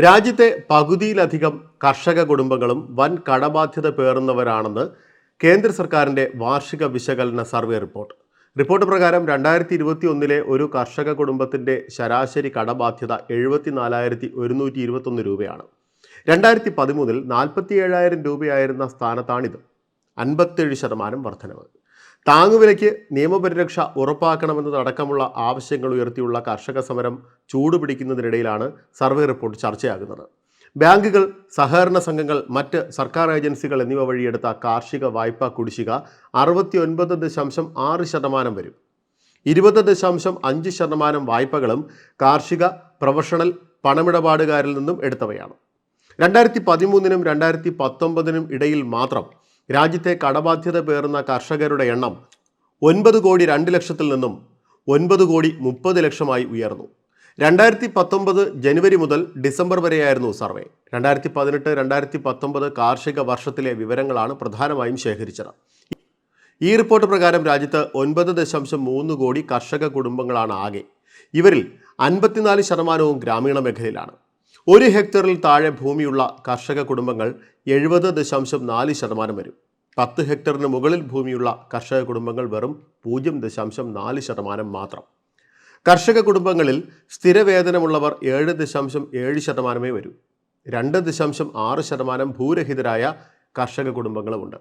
രാജ്യത്തെ പകുതിയിലധികം കർഷക കുടുംബങ്ങളും വൻ കടബാധ്യത പേറുന്നവരാണെന്ന് കേന്ദ്ര സർക്കാരിന്റെ വാർഷിക വിശകലന സർവേ റിപ്പോർട്ട്. റിപ്പോർട്ട് പ്രകാരം രണ്ടായിരത്തി ഇരുപത്തി ഒന്നിലെ ഒരു കർഷക കുടുംബത്തിന്റെ ശരാശരി കടബാധ്യത എഴുപത്തിനാലായിരത്തി ഒരുന്നൂറ്റി ഇരുപത്തൊന്ന് രൂപയാണ്. രണ്ടായിരത്തി പതിമൂന്നിൽ നാൽപ്പത്തി ഏഴായിരം രൂപയായിരുന്ന സ്ഥാനത്താണിത്. അൻപത്തേഴ് ശതമാനം വർധനവ്. താങ്ങുവിലയ്ക്ക് നിയമപരിരക്ഷ ഉറപ്പാക്കണമെന്നതടക്കമുള്ള ആവശ്യങ്ങൾ ഉയർത്തിയുള്ള കർഷക സമരം ചൂടുപിടിക്കുന്നതിനിടയിലാണ് സർവേ റിപ്പോർട്ട് ചർച്ചയാകുന്നത്. ബാങ്കുകൾ സഹകരണ സംഘങ്ങൾ മറ്റ് സർക്കാർ ഏജൻസികൾ എന്നിവ വഴിയെടുത്ത കാർഷിക വായ്പാ കുടിശ്ശിക അറുപത്തി ഒൻപത് ദശാംശം ആറ് ശതമാനം വരും. ഇരുപത് ദശാംശം അഞ്ച് ശതമാനം വായ്പകളും കാർഷിക പ്രൊഫഷണൽ പണമിടപാടുകാരിൽ നിന്നും എടുത്തവയാണ്. രണ്ടായിരത്തി പതിമൂന്നിനും രണ്ടായിരത്തി പത്തൊമ്പതിനും ഇടയിൽ മാത്രം രാജ്യത്തെ കടബാധ്യത പേറുന്ന കർഷകരുടെ എണ്ണം ഒൻപത് കോടി രണ്ട് ലക്ഷത്തിൽ നിന്നും ഒൻപത് കോടി മുപ്പത് ലക്ഷമായി ഉയർന്നു. രണ്ടായിരത്തി പത്തൊമ്പത് ജനുവരി മുതൽ ഡിസംബർ വരെയായിരുന്നു സർവേ. രണ്ടായിരത്തി പതിനെട്ട് രണ്ടായിരത്തി പത്തൊമ്പത് കാർഷിക വർഷത്തിലെ വിവരങ്ങളാണ് പ്രധാനമായും ശേഖരിച്ചത്. ഈ റിപ്പോർട്ട് പ്രകാരം രാജ്യത്ത് ഒൻപത് ദശാംശം മൂന്ന് കോടി കർഷക കുടുംബങ്ങളാണ് ആകെ. ഇവരിൽ അൻപത്തിനാല് ശതമാനവും ഗ്രാമീണ മേഖലയിലാണ്. ഒരു ഹെക്ടറിൽ താഴെ ഭൂമിയുള്ള കർഷക കുടുംബങ്ങൾ എഴുപത് ദശാംശം നാല് ശതമാനം വരും. പത്ത് ഹെക്ടറിന് മുകളിൽ ഭൂമിയുള്ള കർഷക കുടുംബങ്ങൾ വെറും പൂജ്യം ദശാംശം നാല് ശതമാനം മാത്രം. കർഷക കുടുംബങ്ങളിൽ സ്ഥിരവേതനമുള്ളവർ ഏഴ് ദശാംശം ഏഴ് ശതമാനമേ വരൂ. രണ്ട് ദശാംശം ആറ് ശതമാനം ഭൂരഹിതരായ കർഷക കുടുംബങ്ങളുമുണ്ട്.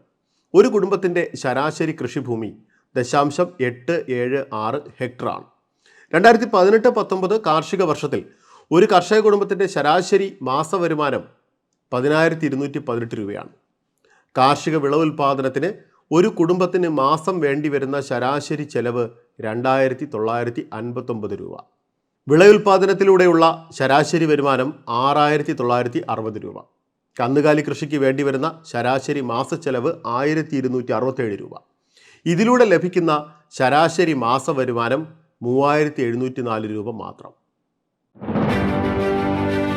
ഒരു കുടുംബത്തിന്റെ ശരാശരി കൃഷിഭൂമി ദശാംശം എട്ട് ഏഴ് ആറ് ഹെക്ടറാണ്. രണ്ടായിരത്തി പതിനെട്ട് പത്തൊമ്പത് കാർഷിക വർഷത്തിൽ ഒരു കർഷക കുടുംബത്തിന്റെ ശരാശരി മാസ വരുമാനം പതിനായിരത്തി ഇരുന്നൂറ്റി പതിനെട്ട് രൂപയാണ്. കാർഷിക വിളവുൽപാദനത്തിന് ഒരു കുടുംബത്തിന് മാസം വേണ്ടി വരുന്ന ശരാശരി ചെലവ് രണ്ടായിരത്തി തൊള്ളായിരത്തി അൻപത്തൊമ്പത് രൂപ. വിളയുൽപാദനത്തിലൂടെയുള്ള ശരാശരി വരുമാനം ആറായിരത്തി തൊള്ളായിരത്തി അറുപത് രൂപ. കന്നുകാലി കൃഷിക്ക് വേണ്ടി വരുന്ന ശരാശരി മാസ ചെലവ് ആയിരത്തി ഇരുന്നൂറ്റി അറുപത്തേഴ് രൂപ. ഇതിലൂടെ ലഭിക്കുന്ന ശരാശരി മാസ വരുമാനം മൂവായിരത്തി എഴുന്നൂറ്റി നാല് രൂപ മാത്രം. Música